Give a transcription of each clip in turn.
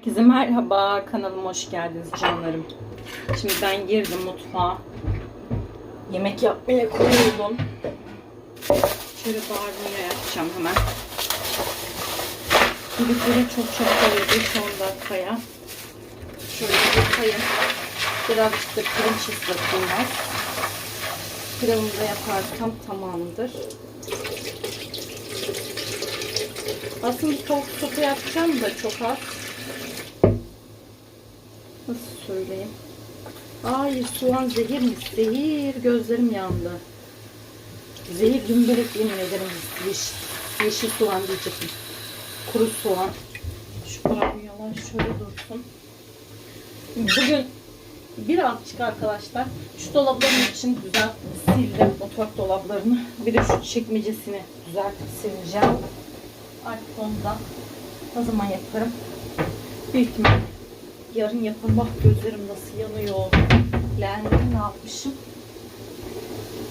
Herkese merhaba, kanalıma hoş geldiniz canlarım. Şimdi ben girdim mutfağa. Yemek yapmaya koyuldum. Şöyle barbunya yapacağım hemen. Düdükleri çok çabuk oluyor, 5-10 dakikaya. Şöyle yapayım. Birazcık da pirinç ıslatılmaz. Pilavımı da yaparsam tamamdır. Aslında tavuk sote yapacağım da çok az. Nasıl söyleyeyim? Ay soğan zehirmiş. Zehir. Gözlerim yandı. Zehir dümbelek yemin. Yeşil, yeşil soğan diyecektim. Kuru soğan. Şu barbunyalar şöyle dursun. Bugün birazcık arkadaşlar şu dolapların için güzel sildim mutfak dolaplarını. Bir de şu çekmecesini düzeltip sileceğim. Artık onu da ne zaman yaparım? Büyük ihtimal yarın yaparım. Bak gözlerim nasıl yanıyor. Leğenleri ne yapmışım?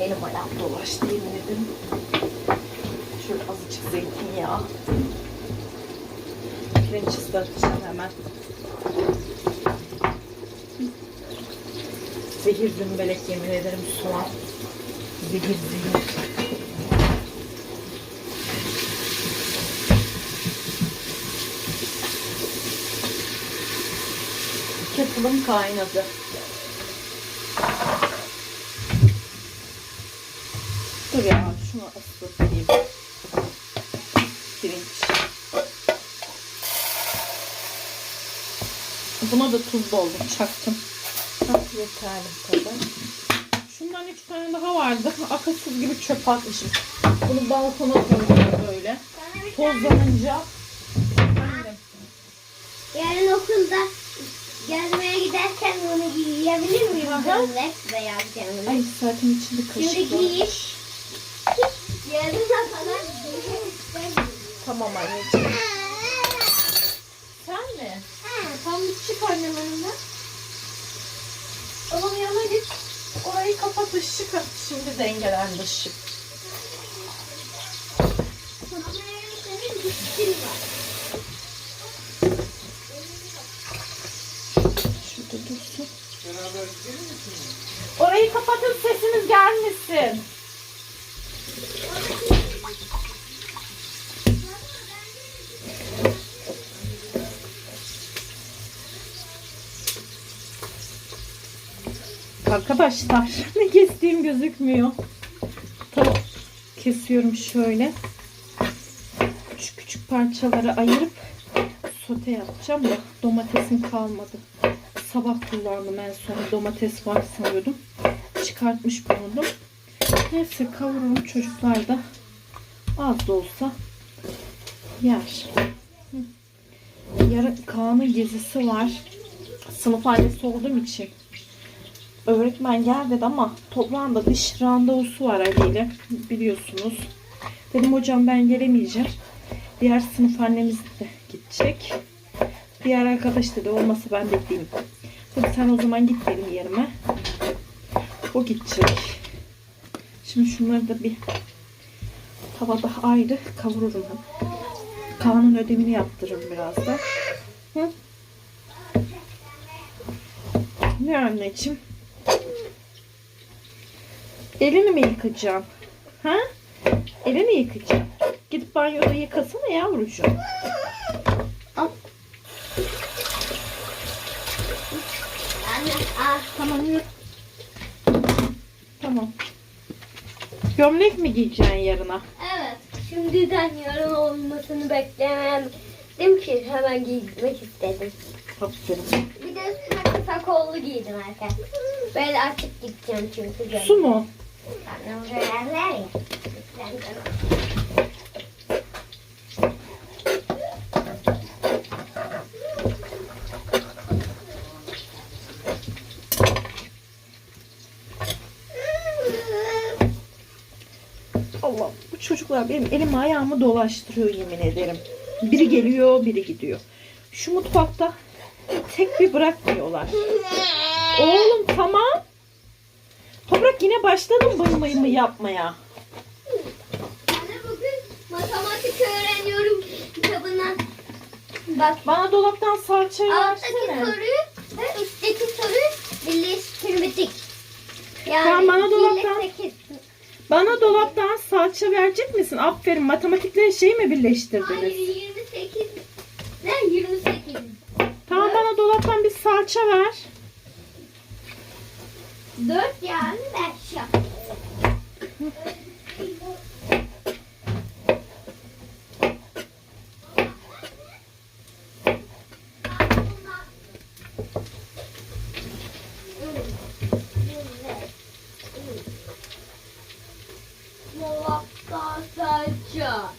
Elim ayağım dolaştı yemin ederim. Şöyle azıcık zeytinyağı. Pirinç ıslatacağım hemen. Zehir dümbelek yemin ederim soğan. Zehir zehir. Kettle'ım kaynadı. Dur ya şunu ıslatayım. Pirinç. Buna da tuz doldum, çaktım. Yeterli tabi. Şundan üç tane daha vardı. Akılsız gibi çöp atmışım. Bunu balkona koydum böyle. Tozlanınca. Yarın okulda gezmeye giderken bunu giyebilir miyim? Gömlek beyaz gömlek. Ay zaten içinde kaşık Şimdi giy. Yarına kadar. Tamam anneciğim. Sen mi? Tam bir çık annem önünden. Onun yanına git. Orayı kapat ışık at. Şimdi dengelendi ışık. Ama yarın senin dişin var. Şurada dursun. Orayı kapatın sesiniz gelmesin. Arkadaşlar ne kestiğim gözükmüyor. Tamam. Kesiyorum şöyle. Küçük küçük parçalara ayırıp sote yapacağım da domatesim kalmadı. Sabah kullandım en son domates var sanıyordum. Çıkartmış bulundum. Neyse kavururum çocuklar da az da olsa yer. Yarın Kaan'ın gezisi var. Sınıf annesi olduğum için öğretmen gel dedi ama toprağında dış randevusu var Ali biliyorsunuz. Dedim hocam ben gelemeyeceğim. Diğer sınıf annemiz de gidecek. Diğer arkadaş dedi olmasa ben de Dedim sen o zaman git benim yerime. O gidecek. Şimdi şunları da bir tavada ayrı kavururum. Kaan'ın ödevini yaptırırım biraz da. Hı? Ne anneciğim? Elini mi yıkacaksın? Ha? Elini yıkayacaksın. Gidip banyoda yıkasana yavrucuğum. Al. Tamam yürü. Tamam. Gömlek mi giyeceksin yarına? evet. Şimdiden yarın olmasını beklemedim ki hemen giymek istedim. Aferin. Bir de üstüne kısa kollu giydim arkadaşlar. Böyle açık gideceğim çünkü. Su mu? Annem söylerler ya. Ben de- Allah çocuklar benim elimi ayağımı dolaştırıyor yemin ederim. Biri geliyor biri gidiyor. Şu mutfakta tek bir bırakmıyorlar. Oğlum tamam. Toprak yine başladın bıyımı yapmaya. Anne bugün matematik öğreniyorum kitabından Bak Bana dolaptan salçayı alttaki versene. soruyu ve üstteki soruyu birleştirmedik. Yani Tamam, bana dolaptan- birleştirdik. Bana dolaptan salça verecek misin? Aferin. Matematikle şey mi birleştirdiniz? Hayır 28. Ne 28? Tamam bana dolaptan bir salça ver. 4 yani 5 yap. Dolapta salça.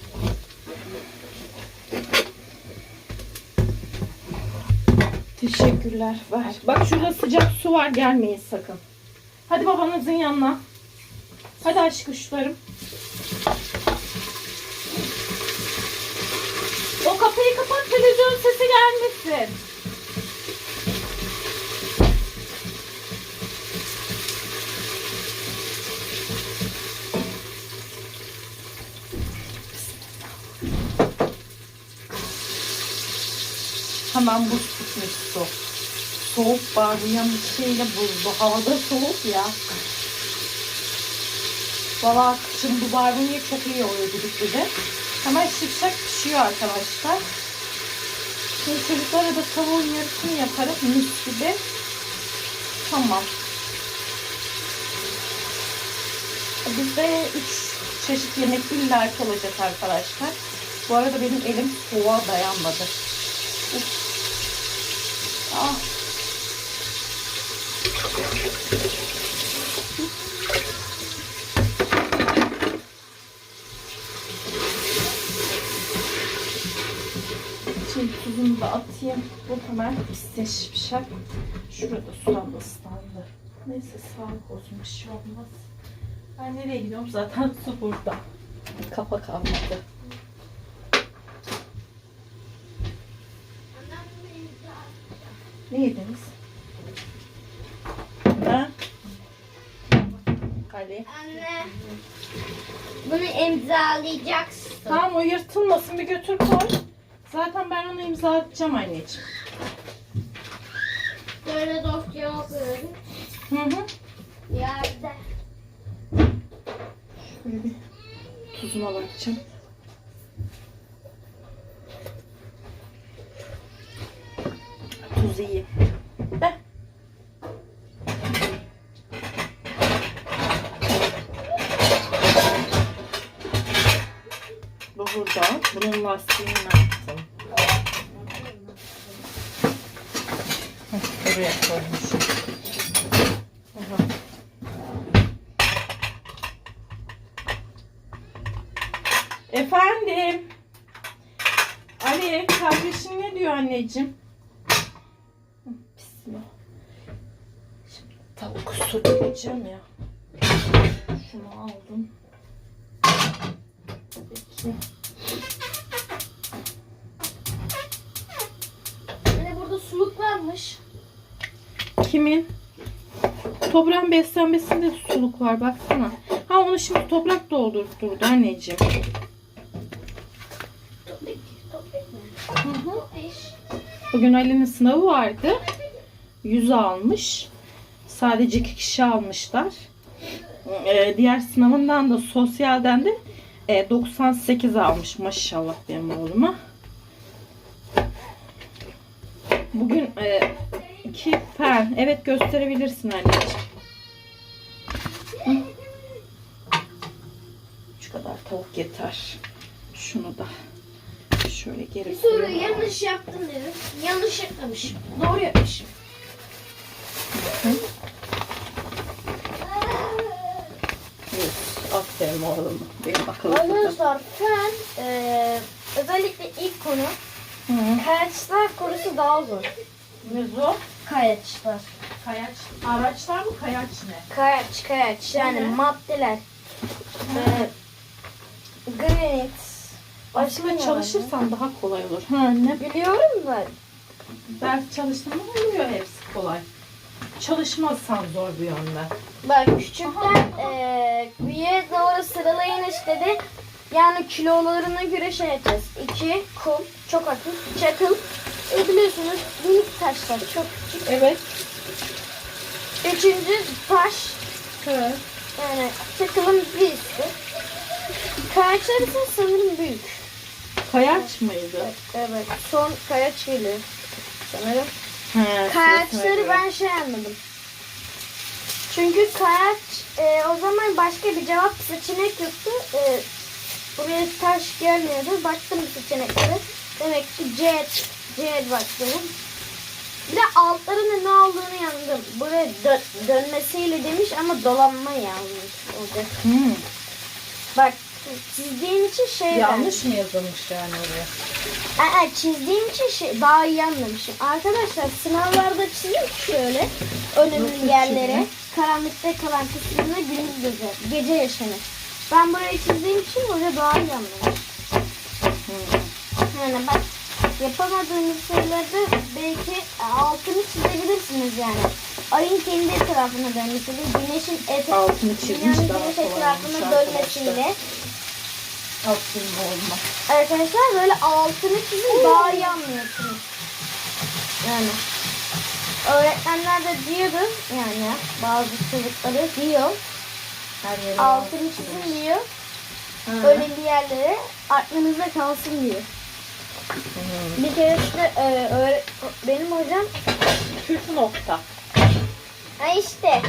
Teşekkürler. Ver. Bak şurada sıcak su var. Gelmeyin sakın. Hadi babanızın yanına. Hadi aşk kuşlarım. O kapıyı kapat televizyon sesi gelmesin. Hemen buz tutmuş su. Soğuk barbuyan bir şeyle buzlu. Havada soğuk ya. Valla kışın bu barbunya çok iyi oluyor düdüklü de. Hemen şipşak pişiyor arkadaşlar. Şimdi çocuklara da tavuğun yarısını yaparım. Mis gibi. Tamam. Bizde üç çeşit yemek illa ki olacak arkadaşlar. Bu arada benim elim soğuğa dayanmadı. Uf. Ah. Şimdi tuzunu da atayım. Bu hemen pişer. Şurada sudan ıslandı. Neyse sağlık olsun bir şey olmaz. Ben nereye gidiyorum? Zaten su burada. Kapak kalmadı. Ne yediniz? Ha? Hadi. Anne. Bunu imzalayacaksın. Tamam o yırtılmasın bir götür koy. Zaten ben onu imza atacağım anneciğim. Böyle dosya okuyorum. Hı hı. Yerde. Şöyle bir tuzuna bakacağım. Tuz iyi. De. Bunun lastiğini attım. Heh, Buraya koymuşum. Aha. Efendim. Ali kardeşin ne diyor anneciğim? Bismillah. Şimdi tavuk su diyeceğim ya. Şunu aldım. Varmış. Kimin? Toprağın beslenmesinde suluk var baksana. Ha onu şimdi toprak doldurturdu anneciğim. Bugün Ali'nin sınavı vardı. 100 almış. Sadece iki kişi almışlar. Ee, diğer sınavından da sosyalden de e, 98 almış maşallah benim oğluma. Bugün e, iki fen. Evet gösterebilirsin anneciğim. Hı. Şu kadar tavuk yeter. Şunu da şöyle geri Bir soru koyalım. yanlış yaptım dedim. Yanlış yapmamışım. Doğru yapmışım. Evet, aferin oğlum. Benim akıllı. Arkadaşlar fen eee özellikle ilk konu Hı. kayaçlar konusu daha zor. Ne zor? Kayaçlar. Kayaç. Araçlar mı kayaç ne? Kayaç kayaç yani Hı maddeler. Eee granit. Aslında çalışırsan daha kolay olur. Ha ne? Biliyorum da Ders çalıştığında oluyor hepsi kolay. Çalışmazsan zor bir yönden. bak küçükten eee bir yere doğru sıralayın istedi. Yani kilolarına göre şey yapacağız. İki kum, çok hafif, çakıl. E, biliyorsunuz minik taşlar çok küçük. Evet. Üçüncü taş. Evet. Yani çakılın bir üstü. Kayaçlar ise sanırım büyük. Kayaç mıydı? Evet. Son kayaç geliyor. Sanırım. He, Kayaçları ben şey anladım. Çünkü kayaç e, o zaman başka bir cevap seçenek yoktu. E, buraya taş gelmiyordu. Baktım seçeneklere. Demek ki C, C baktım. Bir de altlarının ne olduğunu yandım. Buraya dö- dönmesiyle demiş ama dolanma yanlış olacak. Hmm. Bak çizdiğim için şey Yanlış mı yazılmış yani oraya? Aa, çizdiğim için şey, daha iyi anlamışım. Arkadaşlar sınavlarda çizim şöyle önümün yerlere. Karanlıkta kalan kısmına gündüz gece, gece yaşanır. Ben burayı çizdiğim için daha iyi anlamış. Hmm. Yani bak yapamadığınız şeylerde belki altını çizebilirsiniz yani. Ayın kendi etrafına dönmesiyle, güneşin et Altını çizmiş daha güneş etrafına dönmesiyle Aslında olmaz. Arkadaşlar böyle altını çizin daha iyi anlıyorsunuz. Yani öğretmenler de diyordu yani bazı çocukları diyor Her yere altını çizin diyor Ha. önemli yerlere aklınızda kalsın diyor. Hmm. Bir kere işte e, öğre- benim hocam Püf nokta. ha işte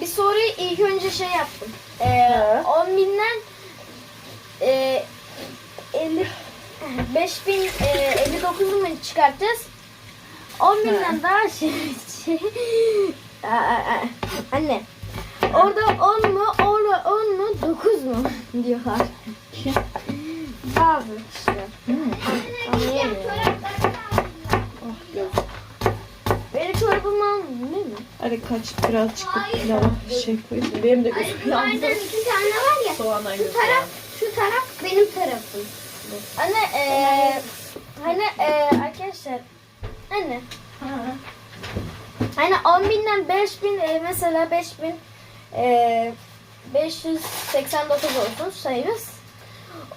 bir soruyu ilk önce şey yaptım. E, He. 10 binden e, 50 5000 e, 59 mu çıkartacağız? 10 binden daha şey, şey Aa, aa, aa. anne orada 10 mu orada 10 mu 9 mu diyorlar. Bazı kişiler. Anlayamıyorum. Ah göz. Benim çorabımı değil mi? Hadi kaç birazcık da pilava şey koyayım. Benim de gözüm yandı. iki tane var ya. Soğandan Şu taraf, şu taraf benim tarafım. Anne, eee hani eee arkadaşlar, anne, Ha. hani 10 binden 5 bin, e, mesela 5 bin, eee 589 olsun sayımız.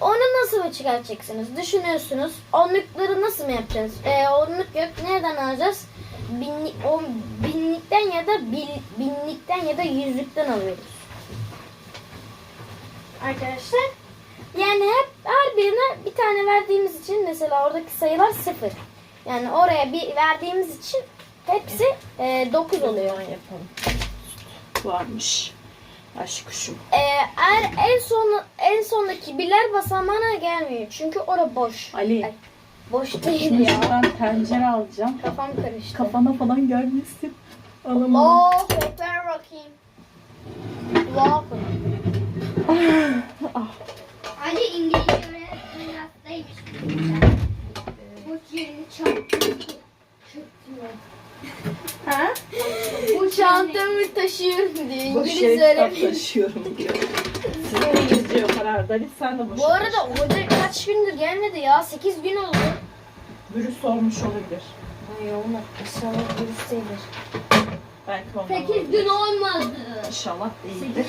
Onu nasıl çıkartacaksınız? Düşünüyorsunuz. Onlukları nasıl mı yapacağız? Eee onluk yok. Nereden alacağız? Binlik, on, binlikten ya da bil, binlikten ya da yüzlükten alıyoruz. Arkadaşlar. Yani hep her birine bir tane verdiğimiz için mesela oradaki sayılar sıfır. Yani oraya bir verdiğimiz için hepsi 9 oluyor. Hemen yapalım. Varmış. Aşk kuşum. Ee, eğer en son en sondaki birler basamağına gelmiyor. Çünkü orada boş. Ali. Ay, boş değil ya. şuradan tencere alacağım. Kafam karıştı. Kafana falan gelmesin. Alamam. Oh, bekler bakayım. Wow. Ah. Ali İngilizce öğretmeni hastaymış. Bu yerini çarptı. Ha? Çantamı taşıyorum diyor. Boş İngiliz yere kitap öğretmeni. taşıyorum diyor. Sizin İngilizce yok herhalde. Ali sen de boş Bu arada hoca kaç gündür gelmedi ya? 8 gün oldu. Virüs olmuş olabilir. Ay olmaz. İnşallah virüs değildir. Belki ondan 8 olabilir. gün olmadı. İnşallah değildir.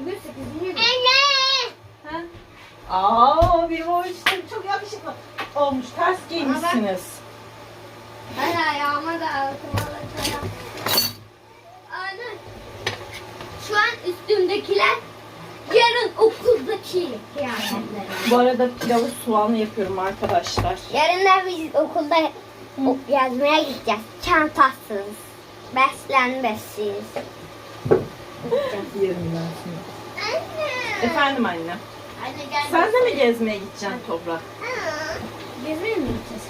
Bugün 8 gün Anne. Aa benim o işte çok yakışıklı olmuş. Ters giymişsiniz. Hadi ayağıma da altıma da çorap. Anne. Şu an üstümdekiler yarın okuldaki kıyafetlerim. Bu arada pilavı soğanlı yapıyorum arkadaşlar. Yarın da biz okulda o- yazmaya gideceğiz. Çantasız. Beslenmesiz. Yerim ben şimdi. Anne. Efendim anne. Anne gel. Sen de mi gezmeye gideceksin toprak? Gezmeye mi gideceğiz?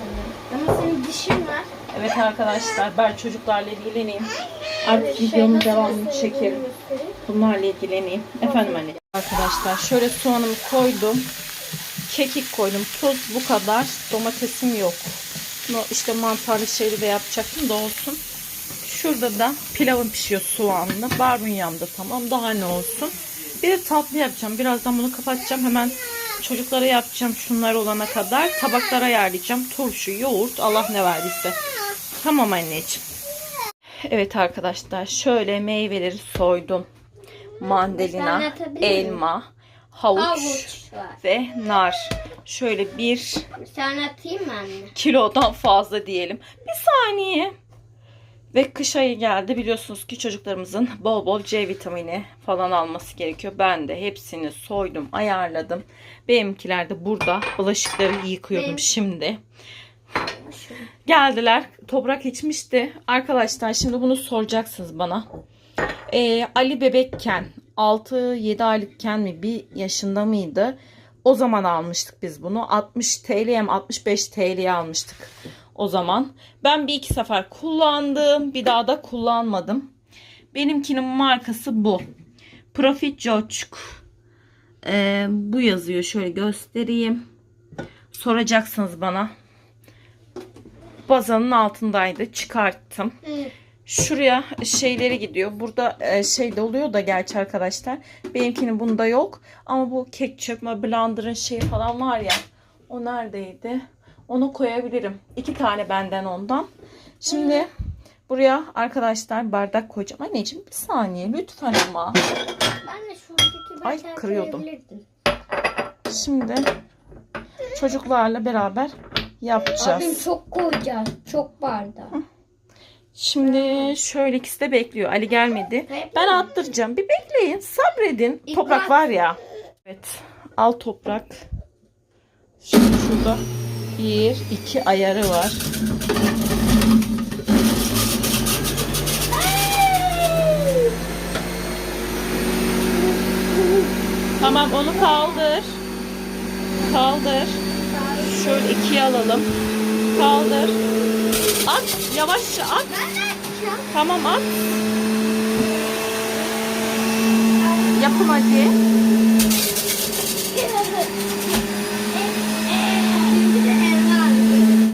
Ama senin dişin var. Evet arkadaşlar ben çocuklarla ilgileneyim. Şey, Artık videonun nasıl devamını çekerim. Bunlarla ilgileneyim. Efendim anne. Arkadaşlar şöyle soğanımı koydum. Kekik koydum. Tuz bu kadar. Domatesim yok. Bunu işte mantarlı şeyli de yapacaktım da olsun. Şurada da pilavım pişiyor soğanlı. Barbunyam da tamam. Daha ne olsun. Bir de tatlı yapacağım. Birazdan bunu kapatacağım. Hemen çocuklara yapacağım şunlar olana kadar. Tabaklara ayarlayacağım. Turşu, yoğurt, Allah ne verdiyse. Tamam anneciğim. Evet arkadaşlar şöyle meyveleri soydum. Mandalina, elma, havuç, Havuç var. ve nar. Şöyle bir Sen atayım mı anne? kilodan fazla diyelim. Bir saniye. Ve kış ayı geldi. Biliyorsunuz ki çocuklarımızın bol bol C vitamini falan alması gerekiyor. Ben de hepsini soydum, ayarladım. Benimkiler de burada. Bulaşıkları yıkıyorum Benim- şimdi. Geldiler. Toprak içmişti. Arkadaşlar şimdi bunu soracaksınız bana. Ee, Ali bebekken 6-7 aylıkken mi bir yaşında mıydı? O zaman almıştık biz bunu. 60 TL'ye mi 65 TL'ye almıştık o zaman. Ben bir iki sefer kullandım. Bir daha da kullanmadım. Benimkinin markası bu. Profit Jocuk. Ee, bu yazıyor. Şöyle göstereyim. Soracaksınız bana. Bazanın altındaydı. Çıkarttım. Şuraya şeyleri gidiyor. Burada e, şey de oluyor da gerçi arkadaşlar. Benimkinin bunda yok. Ama bu kek çökme blender'ın şeyi falan var ya. O neredeydi? Onu koyabilirim. İki tane benden ondan. Şimdi buraya arkadaşlar bardak koyacağım. Anneciğim bir saniye lütfen ama. Ben de şuradaki Ay, kırıyordum. Şimdi çocuklarla beraber yapacağız. Abim çok koyacağız. Çok bardak. Şimdi şöyle ikisi de bekliyor. Ali gelmedi. Ben attıracağım. Bir bekleyin. Sabredin. Toprak var ya. Evet. Al toprak. Şimdi şurada bir, iki ayarı var. Tamam onu kaldır. Kaldır. Şöyle ikiye alalım. Kaldır. At. Yavaşça at. Tamam at. Yapın hadi.